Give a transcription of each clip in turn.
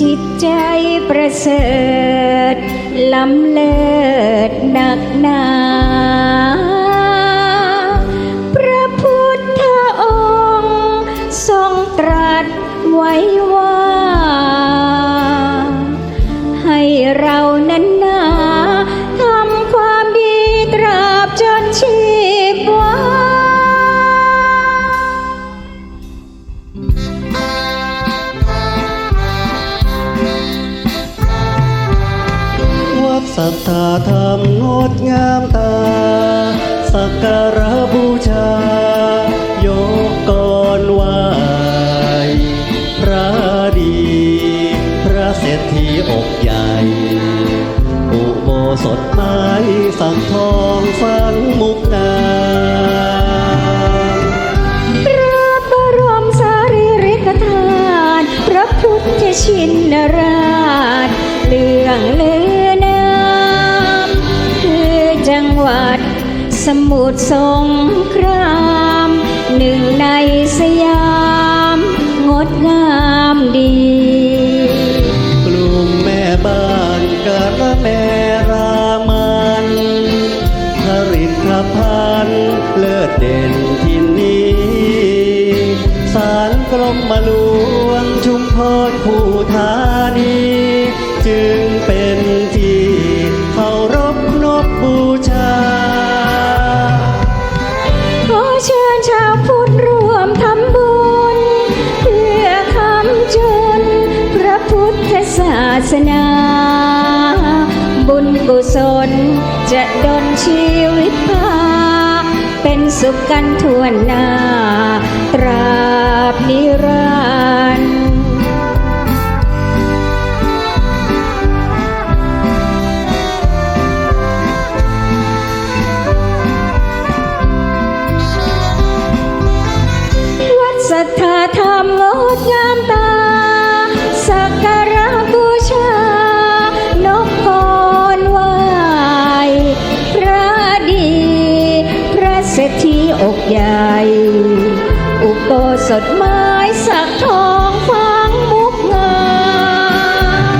จิตใจประเสริฐล้ำเลิศหนักหนา ศรัทธาธรรมงดงามตา สักการะบูชา ยกก่อนไหวพระดี พระเศรษฐีอกใหญ่ อุโบสถไม้สักทองฟังมุกดา มุทรสงครามหนึ่งในสยาม งดงามดี กลุ่มแม่บ้านกะละแมรามันผลิตภัณฑ์เลิศเด่นที่นี้ สารกรมมาหลวงชุมพรผู้ธานี จึงเป็น พุทธศาสนา บุญกุศลจะดลชีวิตพา เป็นสุขกันทวหน้า ตราบนิรันดร์ อกใหญ่ อุโบสถไม้สักทองฟังมุกงาม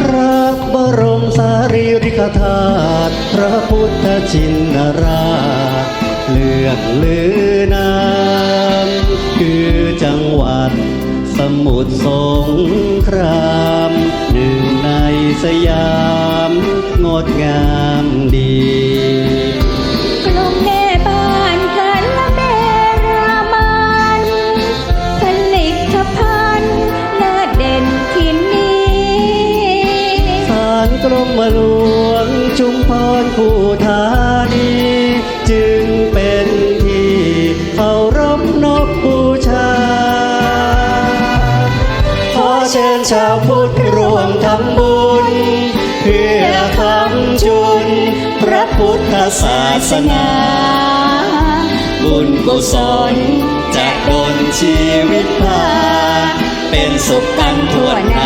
พระบรมสารีริกธาตุพระพุทธชินราชเลือดลือนามคือจังหวัดสมุทรสงครามหนึ่งในสยาม งดงามดี มหลวงชุมพรผู้ธานีจึงเป็นที่เคารพนบบูชา ขอเชิญชาวพุทธร่วมทำบุญ เพื่อคำจุน พระพุทธศาสนา บุญกุศลจะดลชีวิตพา เป็นสุขกันทั่วหน้า